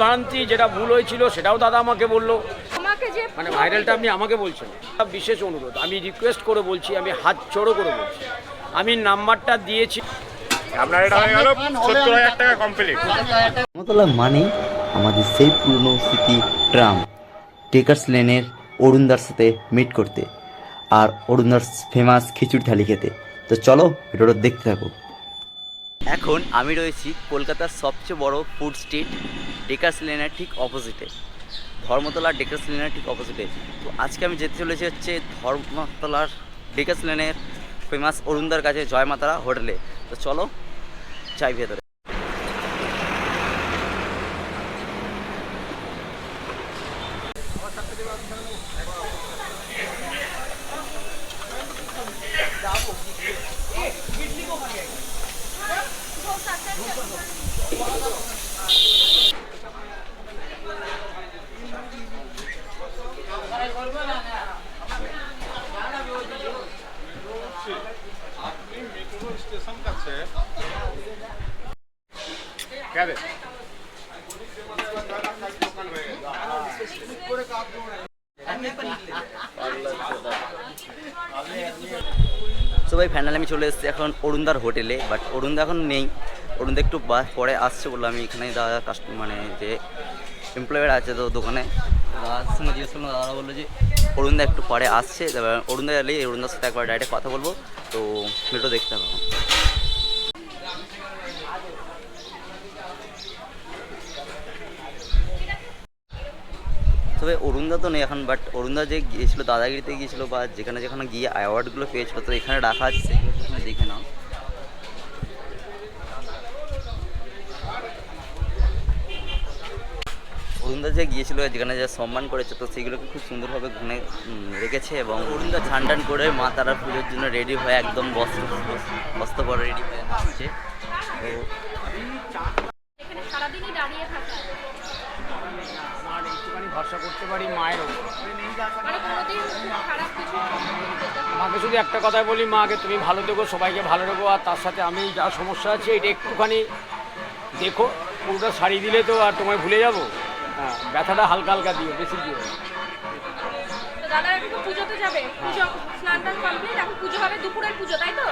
ভ্রান্তি যেটা ভুল হয়েছিল সেটাও দাদা আমাকে বলল। মানে ভাইরালটা আপনি আমাকে বলছেন। বিশেষ অনুরোধ আমি রিকোয়েস্ট করে বলছি আমি হাত জোড়ো করে বলছি। আমি নাম্বারটা দিয়েছি। আপনার এটা হয়ে গেল সত্তর হাজার টাকা কমপ্লিট ধর্মতলা মানেই আমাদের সেই পুরনো স্মৃতি ট্রাম টেকার্স লেনের অরুণদার সাথে মিট করতে আর অরুণদার ফেমাস খিচুড়ি থালি খেতে। তো চলো ভিডিওটা দেখতে থাকো। এখন আমি রয়েছি কলকাতার সবচেয়ে বড় ফুড স্ট্রিট ডেকার্স লেনের ঠিক অপোজিটে ধর্মতলার ডেকার্স লেনের ঠিক অপোজিটে তো আজকে আমি যেতে চলেছি হচ্ছে ধর্মতলার ডেকার্স লেনের ফেমাস অরুণদার কাছে জয় মাতারা হোটেলে তো চলো চাই ভেতরে। সো ভাই ফাইনালি আমি চলে এসেছি এখন অরুণদার হোটেলে বাট অরুণদা এখন নেই। অরুণদা একটু পরে আসছে বলল আমি এখানে দাদা কাস্ট মানে যে এমপ্লয়ার আছে তো দোকানে। জিজ্ঞেস করলাম, দাদা বলল যে অরুণদা একটু পরে আসছে। অরুণদা এলে অরুণদার সাথে একবার ডাইরেক্ট কথা বলব। তো ভিডিও দেখতে হবে তবে অরুণদা তো নেই এখন বাট অরুণদা যে গিয়েছিল, দাদাগিরিতে গিয়েছিল বা যেখানে যেখানে গিয়ে অ্যাওয়ার্ডগুলো পেয়েছিল, তো এখানে রাখা আছে, সেগুলো দেখে নাও। অরুণদা যে গিয়েছিল, যেখানে যা সম্মান করেছে, তো সেগুলোকে খুব সুন্দরভাবে ঘুনে রেখেছে এবং অরুণদা ছান টান করে মা তারার পুজোর জন্য রেডি হয়ে একদম বস্ত্র বস্ত্র পরে রেডি হয়ে আসছে। তো এখানে সারাদিনই দাঁড়িয়ে থাকা আমার একটুখানি ভরসা করতে পারি মায়ের মানে মাকে শুধু একটা কথাই বলি মাকে তুমি ভালো থেকো সবাইকে ভালো রেখো আর তার সাথে আমি যা সমস্যা আছে এটা একটুখানি দেখো পুরোটা শাড়ি দিলে তো আর তোমায় ভুলে যাব। হ্যাঁ ব্যথাটা হালকা হালকা দিও বেশি দিও। দাদা একটু পুজোতে যাবে পুজো স্নান টান কমপ্লিট এখন পুজো হবে দুপুরের পুজো তাই তো?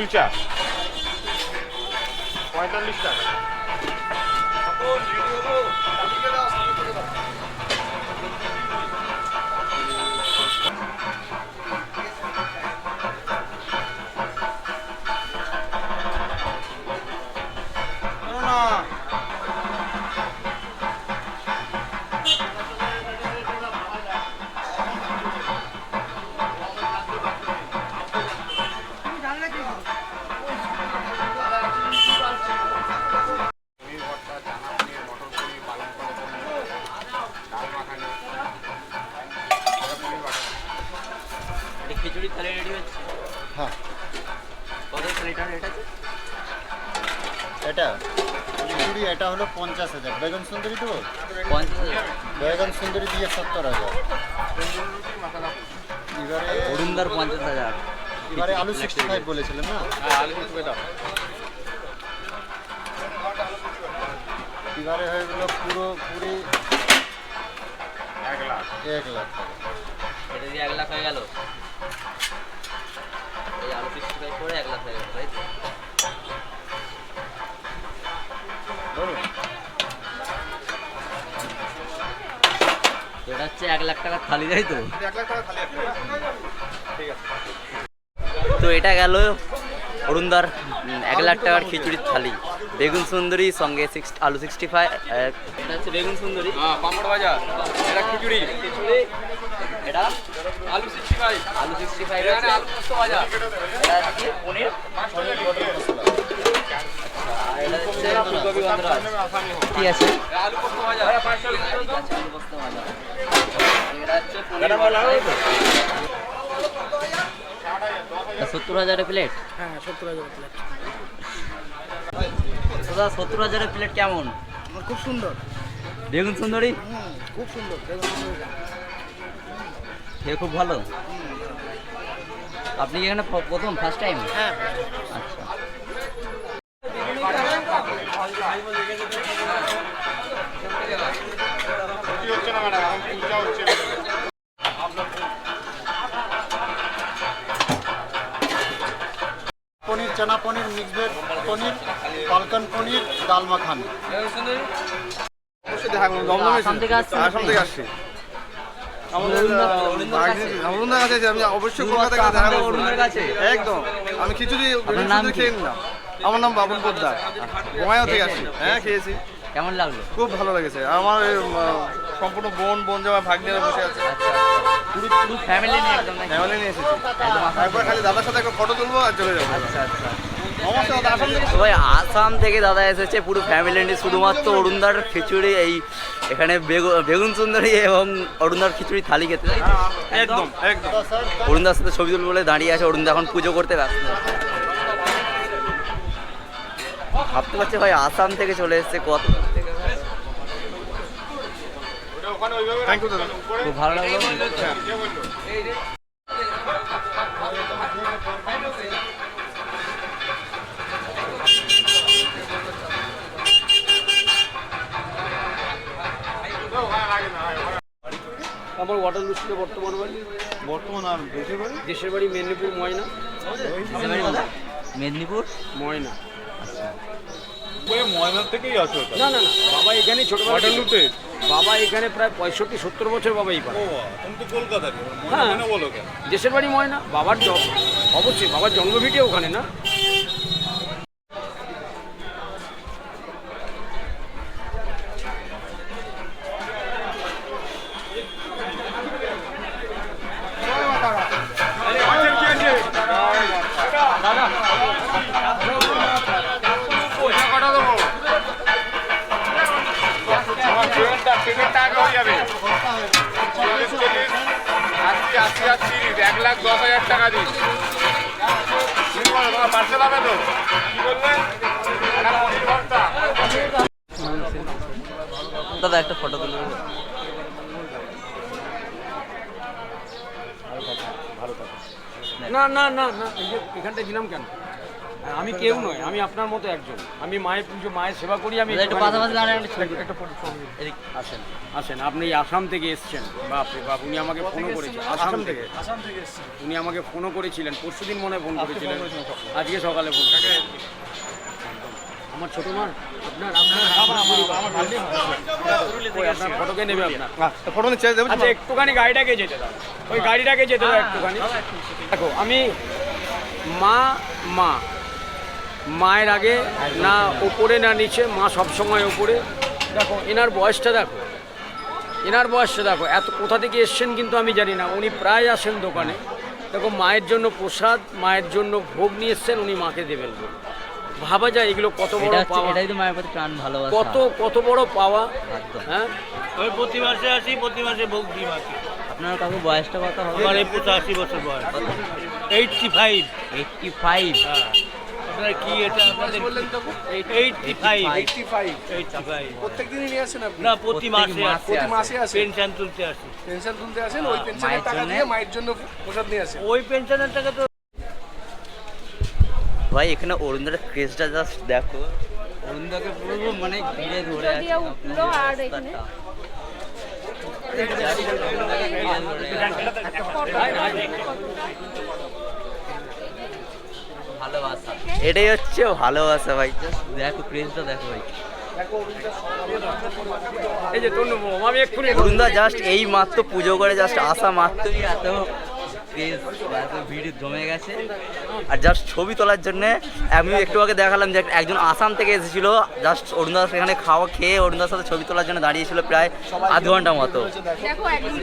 কুলচা পঁয়তাল্লিশ টাকা। পঞ্চাশ হাজার। বেগুন সুন্দরী হাজার। বেগুন সুন্দরী দিয়ে সত্তর হাজার। এবারে অরুণদার পঞ্চাশ হাজার। এবারে আলু সিক্সটি ফাইভ বলেছিলেন না? হ্যাঁ আলু এবারে হয়ে গেলো পুরো পুরি এক লাখ। এক লাখ এটা দিয়ে এক লাখ হয়ে গেল। এই আলু সিক্সটি ফাইভ করে এক লাখ হয়ে গেল তাই তো? এটা হচ্ছে এক লাখ টাকার থালি তাই তো? টাকা খালি একটা। ঠিক তো এটা গেল অরুণদার এক লাখ টাকার খিচুড়ির থালি। বেগুন সুন্দরী সঙ্গে সিক্স আলু সিক্সটি ফাইভ এটা হচ্ছে বেগুন সুন্দরী। হ্যাঁ পাঁপড় ভাজা। এটা খিচুড়ি। খিচুড়ি। এটা? আলু সিক্সটি ফাইভ আলু সিক্সটি ফাইভ আলু ভাজা। এটা হচ্ছে পনির। কি আছে সত্তর হাজারের প্লেট হ্যাঁ সত্তর হাজার প্লেট দাদা সত্তর হাজারের প্লেট কেমন? খুব সুন্দর। বেগুন সুন্দরী? খুব সুন্দর খেয়ে খুব ভালো? আপনি কি এখানে প্রথম ফার্স্ট টাইম হ্যাঁ হচ্ছে না ম্যাডাম এখন পূজা হচ্ছে পনির চানা পনির মিক্স ভেজ পনির পালকন পনির ডাল মাখানি। আসাম থেকে আসাম থেকে আসছি। অবশ্যই কলকাতা থেকে দেখা কাছে। একদম। আমি খিচুড়ি আপনার নাম খিচুড়ি খেয়ে নিলাম। আমার নাম বাবুল পোদ্দার। বঙ্গাইও থেকে আসছি। হ্যাঁ খেয়েছি। কেমন লাগল? খুব ভালো লেগেছে। আমার সম্পূর্ণ বোন বোন জামা ভাগ্নেরা বসে আছে। আচ্ছা পুরো পুরো ফ্যামিলি নিয়ে একদম ফ্যামিলি নিয়ে এসেছি। আসাম একবার খালি দাদার সাথে একটা ফটো তুলবো আর চলে যাব। আচ্ছা আচ্ছা। অবশ্যই আসাম থেকে দাদা এসেছে পুরো ফ্যামিলি নিয়ে। শুধুমাত্র অরুণদার খিচুড়ি এই এখানে বেগু- বেগুন সুন্দরী এবং অরুণদার খিচুড়ি থালি খেতে। একদম একদম। অরুণদার সাথে ছবি তুলবো বলে দাঁড়িয়ে আছে। অরুণদা এখন পুজো করতে ব্যস্ত। ভাবতে পারছি ভাই আসাম থেকে চলে এসেছে কত খুব ভালো লাগল। আমার ওয়াটার লুসিতে বর্তমান বাড়ি? বর্তমান আর বেশি করে দেশের বাড়ি মেদিনীপুর ময়না। মেদিনীপুর? ময়না। ময়নার থেকেই আসো না না না বাবা এখানে ছোটবেলা লুটে বাবা এখানে প্রায় পঁয়ষট্টি সত্তর বছর বাবা এই পারে তুমি তো কলকাতার হ্যাঁ। বলো দেশের বাড়ি ময়না বাবার জব অবশ্যই বাবার জন্মভিটে ওখানে না? এক লাখ দশ হাজার টাকা তো দাদা একটা ফটো না না না না এখানটায় দিলাম কেন? আমি কেউ নয় আমি আপনার মতো একজন। আমি মায়ের পুজো মায়ের সেবা করি আমি ফটো। আসেন। আসেন আপনি আসাম থেকে এসছেন। বাপরে বাপ উনি আমাকে ফোনও করেছেন আসাম থেকে। উনি আমাকে ফোনও করেছিলেন পরশুদিন মনে হয় ফোন করেছিলেন। আজকে সকালে ফোন আমার ছোট মা আপনার আপনার আপনার ফটোকে নেবে আপনার। ফটো নিচ্ছে দেবো আচ্ছা একটুখানি গাড়িটাকে যেতে দাও। ওই গাড়িটাকে যেতে দাও একটুখানি। দেখো আমি মা মা। মায়ের আগে না ওপরে না নিচে মা সবসময় ওপরে দেখো এনার বয়সটা দেখো। এনার বয়সটা দেখো। এত কোথা থেকে এসছেন কিন্তু আমি জানি না। উনি প্রায় আসেন দোকানে। দেখো মায়ের জন্য প্রসাদ মায়ের জন্য ভোগ নিয়ে এসছেন উনি মাকে দেবেন। ভাবা যায় এগুলো কত বড় পাওয়া। এটাই তো মায়ের প্রতি টান ভালোবাসা। কত কত বড় পাওয়া। হ্যাঁ? ওই প্রতি মাসে আসি প্রতি মাসে ভোগ দিই মাকে। আপনার কাকু বয়সটা কত হবে? আমার এই পঁচাশি বছর বয়স। এইটটি ফাইভ এইটটি ফাইভ আপনার কি এটা ফাইভ প্রত্যেক দিনই নিয়ে আসেন আপনি না প্রতি মাসে প্রতি মাসে আসেন পেনশন তুলতে আসি পেনশন তুলতে আসেন ওই পেনশনের টাকা দিয়ে মায়ের জন্য প্রসাদ নিয়ে আসেন ওই পেনশনের টাকা তো ভাই এখানে অরুণদার ক্রেজটা জাস্ট দেখো অরুণদাকে পুরো মানে ঘিরে ধরে আছে উঠল আর এখানে ভালোবাসা। এটাই হচ্ছে ভালোবাসা ভাই। দেখো ক্রেজটা দেখো ভাই। এই যে আমি এক্ষুনি অরুণদা জাস্ট এই মাত্র পুজো করে জাস্ট আসা মাত্রই এত ভিড় জমে গেছে। আর জাস্ট ছবি তোলার জন্য আমি একটু আগে দেখালাম যে একজন আসাম থেকে এসেছিল। জাস্ট অরুণদা সেখানে খাওয়া খেয়ে অরুণদার সাথে ছবি তোলার জন্য দাঁড়িয়েছিল প্রায় আধ ঘণ্টা মতো। দেখো একদম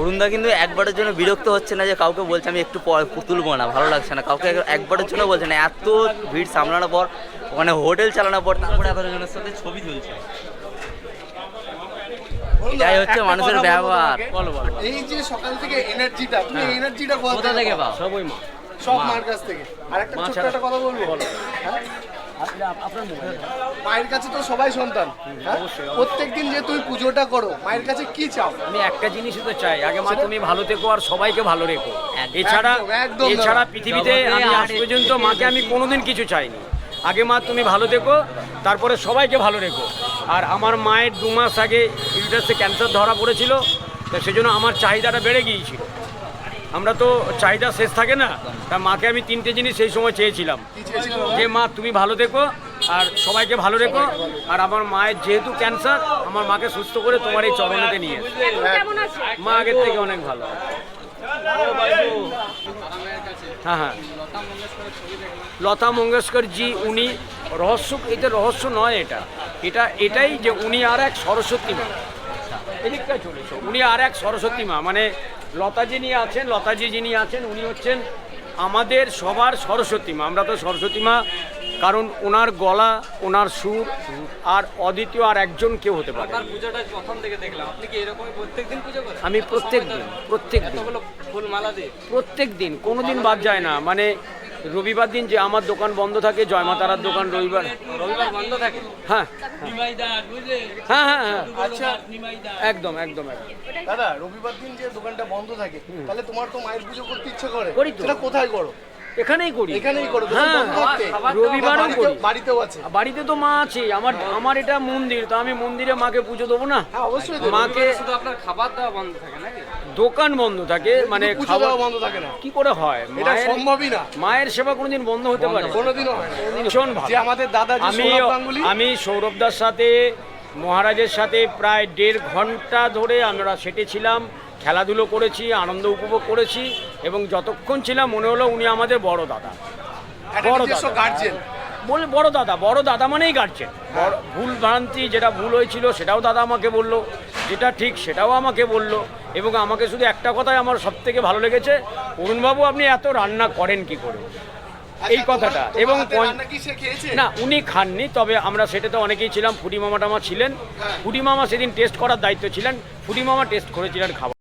অরুণদা কিন্তু একবারের জন্য বিরক্ত হচ্ছে না যে কাউকে বলছে আমি একটু তুলবো না ভালো লাগছে না। কাউকে একবারের জন্য বলছে না এত ভিড় সামলানোর পর ওখানে হোটেল চালানোর পর তারপরে এতজনের সাথে ছবি তুলছে। এটাই হচ্ছে মানুষের ব্যবহার। এই যে সকাল থেকে এনার্জিটা তুমি এনার্জিটা কোথা থেকে পাও? সব ওই মা। সব মার কাছ থেকে। আর একটা ছোট্ট একটা কথা বলব? হ্যাঁ? মায়ের কাছে তো সবাই সন্তান হ্যাঁ? প্রত্যেকদিন যে তুমি পুজোটা করো মায়ের কাছে কি চাও? আমি একটা জিনিসই তো চাই আগে মা তুমি ভালো থেকো আর সবাইকে ভালো রেখো। এছাড়া এছাড়া পৃথিবীতে আমি আজ পর্যন্ত মাকে আমি কোনোদিন কিছু চাইনি। আগে মা তুমি ভালো থেকো তারপরে সবাইকে ভালো রেখো। আর আমার মায়ের দু মাস আগে ইউটাসে ক্যান্সার ধরা পড়েছিল তো সেজন্য আমার চাহিদাটা বেড়ে গিয়েছিল। আমরা তো চাহিদা শেষ থাকে না। তা মাকে আমি তিনটে জিনিস সেই সময় চেয়েছিলাম। যে মা তুমি ভালো থেকো আর সবাইকে ভালো রেখো আর আমার মায়ের যেহেতু ক্যান্সার আমার মাকে সুস্থ করে তোমার এই চরণেতে নিয়ে মা আগের থেকে অনেক ভালো। হ্যাঁ হ্যাঁ। লতা মঙ্গেশকর জি উনি রহস্য এটা রহস্য নয় এটা। এটা এটাই যে উনি আর এক সরস্বতী মা। এদিকটায় চলেছ উনি আর এক সরস্বতী মা মানে লতা নিয়ে আছেন লতাজি যিনি আছেন উনি হচ্ছেন আমাদের সবার সরস্বতী মা। আমরা তো সরস্বতী মা কারণ ওনার গলা ওনার সুর আর অদ্বিতীয় আর একজন কেউ হতে পারে আমি প্রত্যেক দিন প্রত্যেক দিন প্রত্যেক দিন কোনো দিন বাদ যায় না। মানে রবিবার দিন যে আমার দোকান বন্ধ থাকে জয় মাতারার দোকান রবিবার। রবিবার বন্ধ থাকে? হ্যাঁ। হ্যাঁ হ্যাঁ হ্যাঁ। আচ্ছা। একদম একদম একদম। দাদা রবিবার দিন যে দোকানটা বন্ধ থাকে তাহলে তোমার তো মায়ের পুজো করতে ইচ্ছে করে। করি তো। কোথায় করো? এখানেই করি। এখানেই করো হ্যাঁ। রবিবারও করি। বাড়িতেও- বাড়িতেও আছে বাড়িতে তো মা আছে। আমার আমার এটা মন্দির তো আমি মন্দিরে মাকে পুজো দেবো না? হ্যাঁ অবশ্যই মাকে শুধু আপনার খাবার দাওয়া বন্ধ থাকে নাকি? দোকান বন্ধ থাকে মানে দেওয়া বন্ধ থাকে না। কি করে হয়? এটা সম্ভবই না। মায়ের সেবা কোনোদিন বন্ধ হতে পারে? কোনোদিনও হয় ভীষণ ভালো। আমাদের দাদা যে আমি সৌরভ আমি সৌরভদার সাথে মহারাজের সাথে প্রায় দেড় ঘণ্টা ধরে আমরা সেটেছিলাম খেলাধুলো করেছি আনন্দ উপভোগ করেছি এবং যতক্ষণ ছিলাম মনে হলো উনি আমাদের বড় দাদা। বড় দাদা। গার্জেন বলে বড় দাদা বড় দাদা মানেই গার্জেন ভুল ভ্রান্তি যেটা ভুল হয়েছিল সেটাও দাদা আমাকে বলল। যেটা ঠিক সেটাও আমাকে বলল এবং আমাকে শুধু একটা কথাই আমার সব থেকে ভালো লেগেছে অরুণবাবু আপনি এত রান্না করেন কি করে? এই কথাটা। এবং পঞ্চ- রান্না কি সে খেয়েছে? না উনি খাননি তবে আমরা সেটাতে অনেকেই ছিলাম ফুটি মামা টামা ছিলেন। ফুটি মামা সেদিন টেস্ট করার দায়িত্ব ছিলেন ফুটি মামা টেস্ট করেছিলেন খাবার।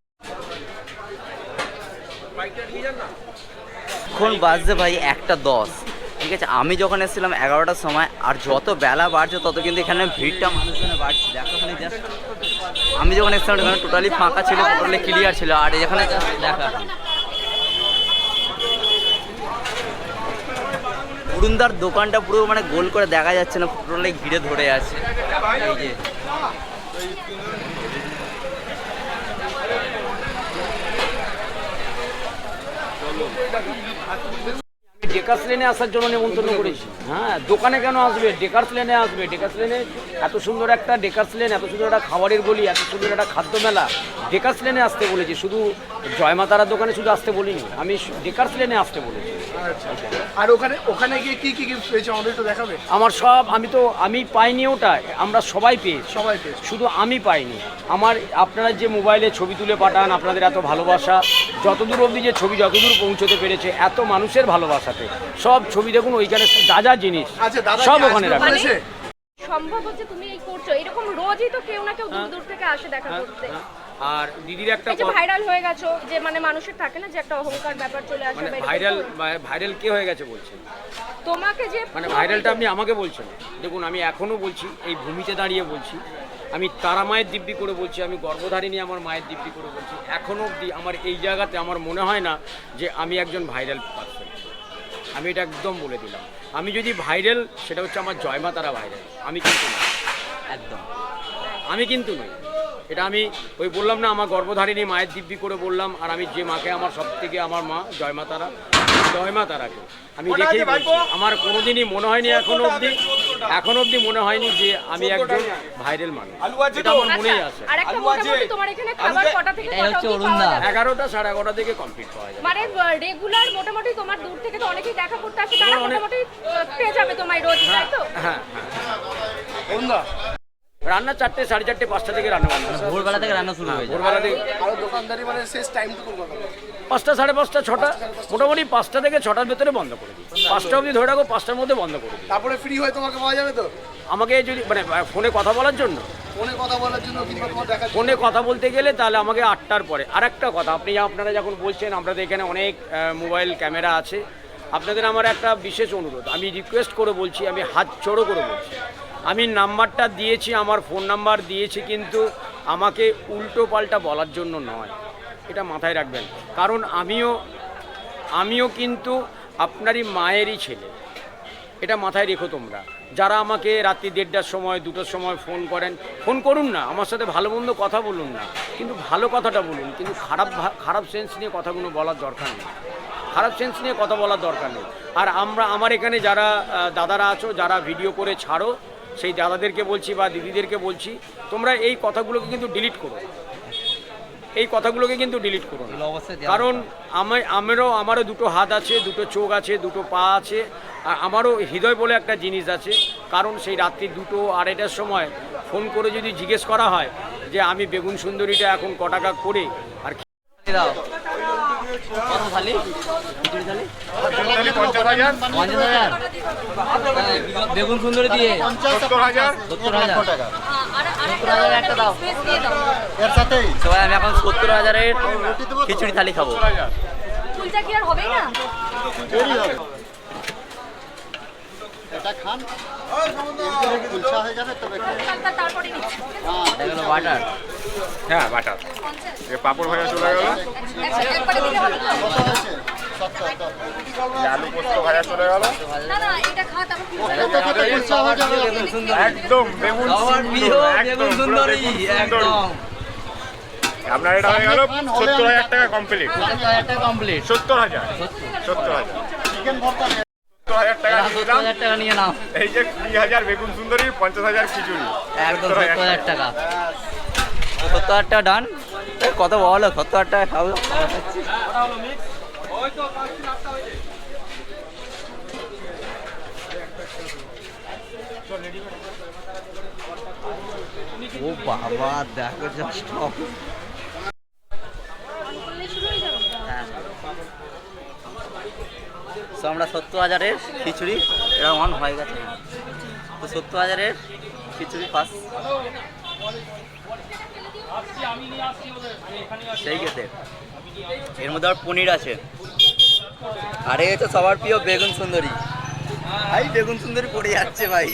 এখন বাজছে ভাই একটা দশ। ঠিক আছে, আমি যখন এসেছিলাম এগারোটার সময়, আর যত বেলা বাড়ছে, তত কিন্তু এখানে ভিড়টা মানুষজনে বাড়ছে। দেখো just আমি যখন এসেছিলাম, এখানে টোটালি ফাঁকা ছিল টোটালি ক্লিয়ার ছিল, আর এখানে দেখা অরুণদার দোকানটা পুরো মানে গোল করে দেখা যাচ্ছে না টোটালি ঘিরে ধরে আছে। এই যে। ডেকার্স লেনে আসার জন্য নেমন্তন্ন করেছি। হ্যাঁ দোকানে কেন আসবে? ডেকার্স লেনে আসবে। ডেকার্স লেনে এত সুন্দর একটা ডেকার্স লেন এত সুন্দর একটা খাবারের গলি, এত সুন্দর একটা খাদ্য মেলা ডেকার্স লেনে আসতে বলেছি। শুধু জয়মাতারার দোকানে শুধু আসতে বলিনি আমি ডেকার্স লেনে আসতে বলেছি। আর ওখানে ওখানে গিয়ে কি কি গিফট পেয়েছ? আমাদের একটু দেখাবে? আমার সব আমি তো আমি পাইনি ওটা আমরা সবাই পেয়েছি। সবাই পেয়েছ। শুধু আমি পাইনি। আমার আপনারা যে মোবাইলে ছবি তুলে পাঠান আপনাদের এত ভালোবাসা যতদূর অবধি যে ছবি যতদূর পৌঁছতে পেরেছে এত মানুষের ভালোবাসাতে। সব ছবি দেখুন ওইখানে যা যা জিনিস আচ্ছা সব ওখানে আসবে রাখা সম্ভব হচ্ছে তুমি এই করছ। এরকম রোজই তো কেউ না কেউ দূর দূর থেকে আসে দেখা হ্যাঁ, করতে। হ্যাঁ। আর দিদির একটা ভাইরাল হয়ে গেছো যে মানে মানুষের থাকে না যে একটা অহংকার ব্যাপার চলে আসে মানে ভাইরাল ভাইরাল কে হয়ে গেছে বলছেন তোমাকে যে মানে ভাইরালটা আপনি আমাকে বলছেন। দেখুন আমি এখনও বলছি এই ভূমিতে দাঁড়িয়ে বলছি। আমি তারা মায়ের দিব্যি করে বলছি আমি গর্ভধারিণী আমার মায়ের দিব্যি করে বলছি। এখনও অবধি আমার এই জায়গাতে আমার মনে হয় না যে আমি একজন ভাইরাল পার্সন আমি এটা একদম বলে দিলাম। আমি যদি ভাইরাল সেটা হচ্ছে আমার জয়মা তারা ভাইরাল আমি কিন্তু না একদম। আমি কিন্তু নই। এটা আমি ওই বললাম না আমার গর্ভধারিণী মায়ের দিব্যি করে বললাম আর আমি যে মাকে আমার সব থেকে আমার মা জয়মা তারা জয়মা তারাকে। আমি দেখেই বলছি আমার কোনোদিনই মনে হয়নি এখনও অবধি এখন অবধি মনে হয়নি যে আমি একজন ভাইরাল মানুষ। এটা আমার মনেই আছে। আর একটা মোটামুটি তোমার এখানে খাবার কটা থেকে এটাই কটা হচ্ছে অবধি অরুণ পাওয়া দা। যাবে? এগারোটা সাড়ে এগারোটা থেকে কমপ্লিট পাওয়া যায় মানে রেগুলার মোটামুটি তোমার দূর থেকে তো অনেকেই দেখা করতে আসে তারা মোটামুটি পেয়ে যাবে তোমায় রোজ তাই তো? হ্যাঁ হ্যাঁ অরুণদা রান্না চারটে সাড়ে চারটে পাঁচটা থেকে রান্না বান্না ভোরবেলা থেকে রান্না শুরু হয়ে যায়। ভোরবেলা থেকে আরও দোকানদারি মানে শেষ টাইম টুকু কথা। পাঁচটা সাড়ে পাঁচটা ছটা মোটামুটি পাঁচটা থেকে ছটার ভেতরে বন্ধ করে দিই। পাঁচটা অবধি ধরে রাখো পাঁচটার মধ্যে বন্ধ করে দিই। তারপরে ফ্রি হয়ে তোমাকে পাওয়া যাবে তো? আমাকে যদি মানে ফোনে কথা বলার জন্য? ফোনে কথা বলার জন্য কিংবা তোমার দেখা ফোনে কথা বলতে গেলে তাহলে আমাকে আটটার পরে। আর একটা কথা আপনি আপনারা যখন বলছেন আপনাদের এখানে অনেক মোবাইল ক্যামেরা আছে। আপনাদের আমার একটা বিশেষ অনুরোধ। আমি রিকোয়েস্ট করে বলছি আমি হাত চড়ো করে বলছি। আমি নাম্বারটা দিয়েছি, আমার ফোন নাম্বার দিয়েছি, কিন্তু আমাকে উল্টো পাল্টা বলার জন্য নয়। এটা মাথায় রাখবেন। কারণ আমিও আমিও কিন্তু আপনারই মায়েরই ছেলে। এটা মাথায় রেখো তোমরা। যারা আমাকে রাত্রি দেড়টার সময়, দুটোর সময় ফোন করেন, ফোন করুন না, আমার সাথে ভালো মন্দ কথা বলুন না। কিন্তু ভালো কথাটা বলুন, কিন্তু খারাপ খারাপ সেন্স নিয়ে কথাগুলো বলার দরকার নেই। খারাপ সেন্স নিয়ে কথা বলার দরকার নেই। আর আমরা, আমার এখানে যারা দাদারা আছো, যারা ভিডিও করে ছাড়ো সেই দাদাদেরকে বলছি বা দিদিদেরকে বলছি তোমরা এই কথাগুলোকে কিন্তু ডিলিট করো। এই কথাগুলোকে কিন্তু ডিলিট করো কারণ আমার আমারও আমারও দুটো হাত আছে দুটো চোখ আছে দুটো পা আছে আর আমারও হৃদয় বলে একটা জিনিস আছে। কারণ সেই রাত্রি দুটো আড়াইটার সময় ফোন করে যদি জিজ্ঞেস করা হয় যে আমি বেগুন সুন্দরীটা এখন ক টাকা করে? আর দাও। কত থালি খিচুড়ি থালি পঞ্চাশ হাজার। পঞ্চাশ হাজার বেগুন সুন্দরী দিয়ে। সত্তর হাজার। সত্তর হাজার। সত্তর হাজার। একটা দাও। এর সাথেই। সবাই আমি এখন সত্তর হাজারের খিচুড়ি থালি খাব। ফুলটা কি আর হবেই না? এটা খান। কুলচা হয়ে যাবে তবে হ্যাঁ বাটার। হ্যাঁ বাটার। পাপড় ভাজা চলে গেল। আলু পোস্ত ভাজা চলে গেল। বেগুন একদম, সুন্দরী একদম। আপনার এটা হয়ে গেল সত্তর হাজার টাকা কমপ্লিট সত্তর হাজার সত্তর হাজার। টাকা নিয়ে নাও। এই যে কুড়ি হাজার বেগুন সুন্দরী পঞ্চাশ হাজার খিচুড়ি। একদম সত্তর হাজার টাকা। সত্তর হাজার টাকা ডান কত বলো সত্তর হাজার টাকা খাব ও বাবা দেখো জাস্ট তো আমরা সত্তর হাজারের খিচুড়ি এটা অন হয়ে গেছে। তো সত্তর হাজারের খিচুড়ি পাস সেই খেতে। এর মধ্যে আর পনির আছে। আরে এটা সবার প্রিয় বেগুন সুন্দরী। ভাই, বেগুন সুন্দরী পড়ে যাচ্ছে ভাই।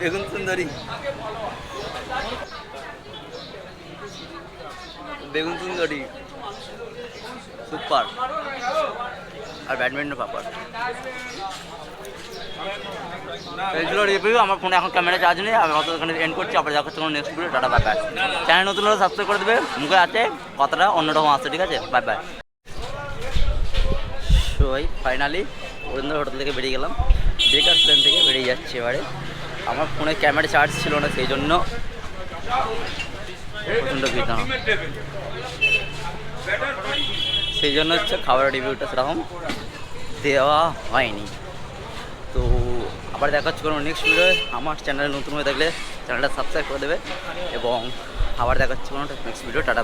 বেগুন সুন্দরী। বেগুন সুন্দরী। সুপার। আর ব্যাডমিন্টন পাপড় এইগুলো রিভিউ আমার ফোনে এখন ক্যামেরা চার্জ নেই, আমি অত এখানে এন্ড করছি, আবার দেখা হচ্ছে next video tata bye bye channel নতুন হলে সাবস্ক্রাইব করে দেবে, মুখে আছে, কথাটা অন্যরকম আসছে, ঠিক আছে? বাই বাই সো ভাই ফাইনালি অরিন্দর হোটেল থেকে বেরিয়ে গেলাম বেকার প্লেন থেকে বেরিয়ে যাচ্ছে এবারে। আমার ফোনে ক্যামেরা চার্জ ছিল না, সেই জন্য প্রচণ্ড ভিড় সেই জন্য হচ্ছে খাবার রিভিউটা সেরকম দেওয়া হয়নি। তো আবার দেখা হচ্ছে কোনো নেক্সট ভিডিও আমার চ্যানেলে নতুন হয়ে থাকলে চ্যানেলটা সাবস্ক্রাইব করে দেবে এবং আবার দেখা হচ্ছে কোনো নেক্সট ভিডিও টাটা.